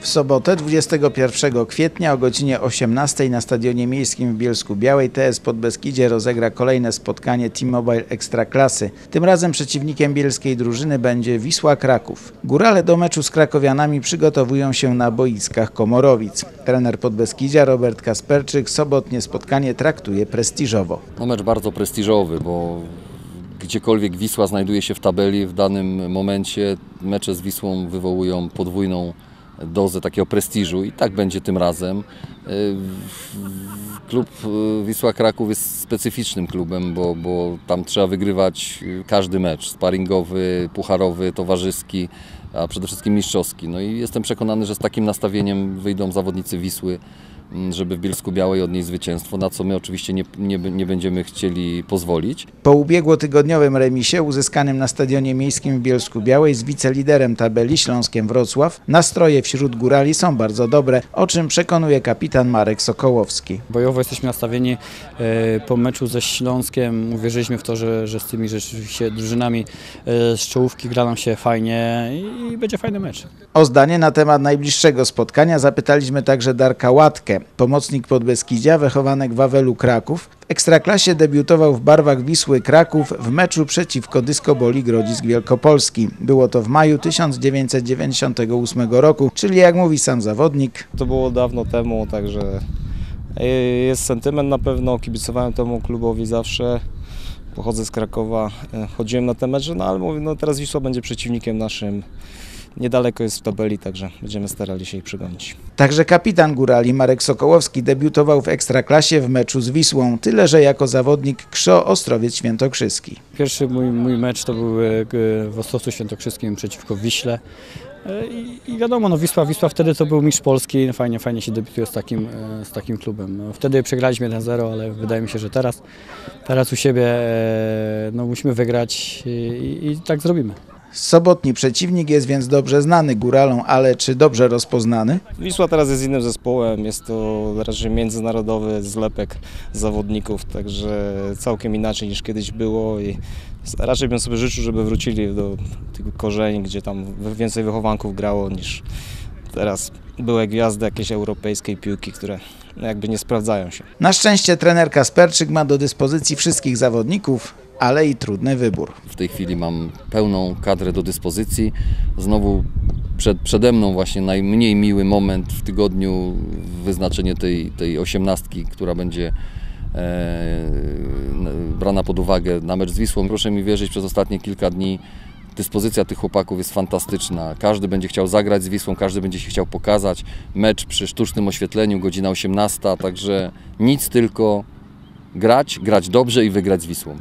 W sobotę 21 kwietnia o godzinie 18 na Stadionie Miejskim w Bielsku Białej TS Podbeskidzie rozegra kolejne spotkanie T-Mobile Ekstraklasy. Tym razem przeciwnikiem bielskiej drużyny będzie Wisła Kraków. Górale do meczu z krakowianami przygotowują się na boiskach Komorowic. Trener Podbeskidzia Robert Kasperczyk sobotnie spotkanie traktuje prestiżowo. No mecz bardzo prestiżowy, bo gdziekolwiek Wisła znajduje się w tabeli w danym momencie mecze z Wisłą wywołują podwójną dozę takiego prestiżu i tak będzie tym razem. Yy, Klub yy, Wisła Kraków jest specyficznym klubem, bo, bo tam trzeba wygrywać yy, każdy mecz, sparingowy, pucharowy, towarzyski, a przede wszystkim mistrzowski. No i jestem przekonany, że z takim nastawieniem wyjdą zawodnicy Wisły, mm, żeby w Bielsku Białej odnieść zwycięstwo, na co my oczywiście nie, nie, nie będziemy chcieli pozwolić. Po ubiegłotygodniowym remisie uzyskanym na Stadionie Miejskim w Bielsku Białej z wiceliderem tabeli Śląskiem Wrocław nastroje wśród górali są bardzo dobre, o czym przekonuje kapitan Marek Sokołowski. Bojowo jesteśmy nastawieni e, po meczu ze Śląskiem. Uwierzyliśmy w to, że, że z tymi rzeczywiście drużynami e, z czołówki gra nam się fajnie i będzie fajny mecz. O zdanie na temat najbliższego spotkania zapytaliśmy także Darka Łatkę, pomocnik Podbeskidzia, wychowanek Wawelu Kraków. W Ekstraklasie debiutował w barwach Wisły Kraków w meczu przeciwko Disco Boli Grodzisk Wielkopolski. Było to w maju 1998 roku, czyli jak mówi sam zawodnik, To było dawno temu, także jest sentyment na pewno. Kibicowałem temu klubowi zawsze. Pochodzę z Krakowa, e, chodziłem na te mecze, no ale mówię, no teraz Wisła będzie przeciwnikiem naszym. Niedaleko jest w tabeli, także będziemy starali się ich przegonić. Także kapitan górali Marek Sokołowski debiutował w Ekstraklasie w meczu z Wisłą, tyle że jako zawodnik KSZO Ostrowiec Świętokrzyski. Pierwszy mój, mój mecz to był e, w Ostrowcu Świętokrzyskim przeciwko Wiśle. I, wiadomo, no Wisła, Wisła wtedy to był mistrz Polski, fajnie, fajnie się debiutuje z takim, e, z takim klubem. No, wtedy przegraliśmy 1-0, ale wydaje mi się, że teraz, teraz u siebie e, no, musimy wygrać i, i tak zrobimy. Sobotni przeciwnik jest więc dobrze znany góralom, ale czy dobrze rozpoznany? Wisła teraz jest innym zespołem, jest to raczej międzynarodowy zlepek zawodników, także całkiem inaczej niż kiedyś było i raczej bym sobie życzył, żeby wrócili do tych korzeni, gdzie tam więcej wychowanków grało niż teraz były gwiazdy jakiejś europejskiej piłki, które jakby nie sprawdzają się. Na szczęście trener Kasperczyk ma do dyspozycji wszystkich zawodników, ale i trudny wybór. W tej chwili mam pełną kadrę do dyspozycji. Znowu przed, przede mną właśnie najmniej miły moment w tygodniu wyznaczenie tej, tej osiemnastki, która będzie e, brana pod uwagę na mecz z Wisłą. Proszę mi wierzyć, przez ostatnie kilka dni dyspozycja tych chłopaków jest fantastyczna. Każdy będzie chciał zagrać z Wisłą, każdy będzie się chciał pokazać. Mecz przy sztucznym oświetleniu, godzina 18, także nic tylko grać, grać dobrze i wygrać z Wisłą.